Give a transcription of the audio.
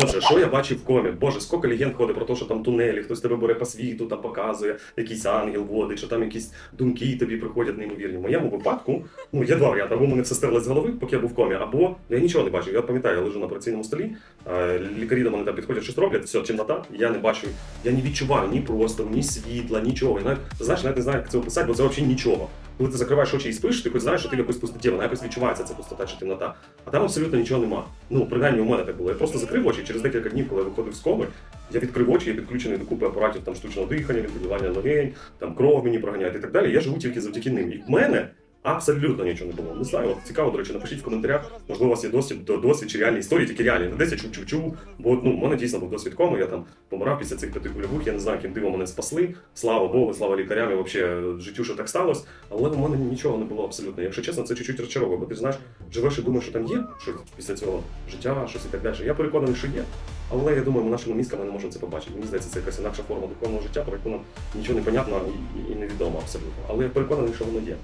Боже, що я бачив в комі? Боже, скільки легенд ходить про те, що там тунелі, хтось тебе бере по світу, там показує, якийсь ангел водить, що там якісь думки тобі приходять неймовірні. В моєму випадку, ну є два варіанти. Або мене все стерлось з голови, поки я був в комі, або я нічого не бачив. Я пам'ятаю, я лежу на операційному столі, лікарі до мене там підходять, щось роблять, все, темнота, я не бачу, я не відчуваю ні простору, ні світла, нічого. Я навіть, знаєш, навіть не знаю, як це описати, бо це взагалі нічого. Коли ти закриваєш очі і спиш, ти хоч знаєш, що ти в якусь пустоті, вона якось відчувається ця пустота чи темнота. А там абсолютно нічого нема. Ну, принаймні у мене так було. Я просто закрив очі через декілька днів, коли я виходив з коми, я відкрив очі, я підключений до купи апаратів там штучного дихання, відбудування легень, там кров мені проганяють і так далі. Я живу тільки завдяки ним. І в мене абсолютно нічого не було. Не знаю, цікаво, до речі, напишіть в коментарях. Можливо, у вас є досвід до досвід чи реальні історії, тільки реальні. Не десь я чув-чув-чув. Бо ну, в мене дійсно був досвід коми, я там помирав після цих п'яти кульових, я не знаю, яким дивом мене спасли. Слава Богу, слава лікарям і взагалі життю, що так сталося. Але в мене нічого не було абсолютно. Якщо чесно, це чуть-чуть розчаровує, бо ти знаєш, живеш і думаєш, що там є щось після цього життя, щось і так далі. Я переконаний, що є. Але я думаю, ми нашими мізками не можемо це побачити. Мені здається, це якась інакша форма духовного життя, про яку нам нічого не понятно і, і невідомо абсолютно. Але я переконаний, що воно є.